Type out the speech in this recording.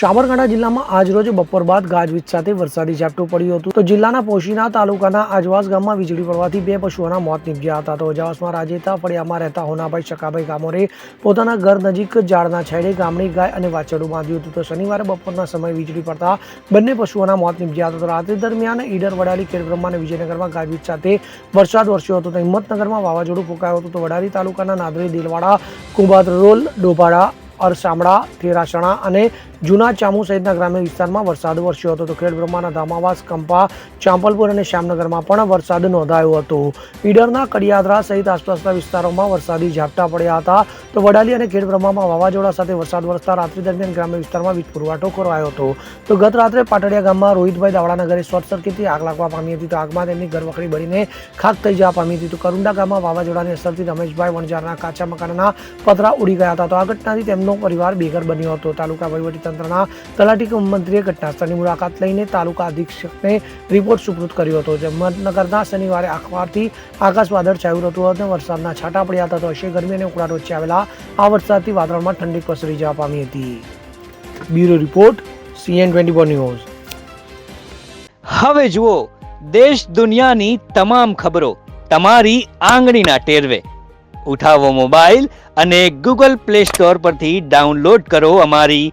સાબરકાંઠા જિલ્લામાં આજરોજ બપોર બાદ ગાજવીજ સાથે વરસાદી ઝાપટું પડ્યું હતું. તો જિલ્લાના પોશીના તાલુકાના આજવાસ ગામમાં વીજળી પડવાથી બે પશુઓના મોત નીપજ્યા હતા. તો અજાવાસમાં રાજેતા ફળિયામાં રહેતા હોનાભાઈ શકાભાઈ ગામોરે પોતાના ઘર નજીક ઝાડના છેડે ગામડી ગાય અને વાછરડું બાંધ્યું હતું. તો શનિવારે બપોરના સમયે વીજળી પડતા બંને પશુઓના મોત નીપજ્યા હતા. તો રાત્રિ દરમિયાન ઈડર વડાલી ખેડબ્રહ્મા અને વિજયનગરમાં ગાજવીજ સાથે વરસાદ વરસ્યો હતો. તો હિંમતનગરમાં વાવાઝોડું ફૂંકાયું હતું. તો વડાલી તાલુકાના નાદરી દિલવાડા કુંભાદરોલ ડોભાડા, અરસામડા, થેરાસણા અને જૂના ચામુ સહિતના ગ્રામ્ય વિસ્તારમાં વરસાદ વરસ્યો હતો. તો ખેડ બ્રહ્માના ધામાવાસ, કંપા, ચાંપલપુર અને શ્યામનગરમાં પણ વરસાદ નોંધાયો હતો. ઈડરના કડિયાદરા સહિત આસપાસના વિસ્તારોમાં વરસાદી ઝાપટા પડ્યા હતા. તો વડાલી અને ખેડ બ્રહ્મામાં વાવાઝોડા સાથે વરસાદ વરસતા રાત્રિ દરમિયાન ગ્રામ્ય વિસ્તારમાં વીજ પુરવઠો ખોરવાયો હતો. તો ગત રાત્રે પાટડિયા ગામમાં રોહિતભાઈ દાવડા નગરે શોર્ટ સર્કિટથી આગ લાગવા પામી હતી. તો આગમાં તેમની ઘરવખરી બળીને ખાક થઈ જવા પામી હતી. તો કરુંડા ગામમાં વાવાઝોડાની અસરથી રમેશભાઈ વણજારના કાચા મકાનના પતરા ઉડી ગયા હતા. તો આ ઘટનાથી તેમનો પરિવાર બેઘર બન્યો હતો. તાલુકા વહીવટીતંત્રના તલાટી મંત્રીએ ઘટનાસ્થળની મુલાકાત લઈને તાલુકા અધિક્ષકને રિપોર્ટ સુપૃત કર્યો હતો. જમનગરના શનિવારે અખબારથી આકાશ વાદળ છાયું હતું વરસાદના છાંટા પડ્યા હતા. તો હશે ગરમી અને ઉકળાટ વચ્ચે આવેલા આ વરસાદથી વાતાવરણમાં ઠંડી પસરી જવા પામી હતી. Bureau report, CN twenty four news. હવે જુઓ, દેશ દુનિયાની તમામ ખબરો તમારી આંગળીના ટેરવે. ઉઠાવો મોબાઈલ અને ગૂગલ પ્લે સ્ટોર પરથી ડાઉનલોડ કરો અમારી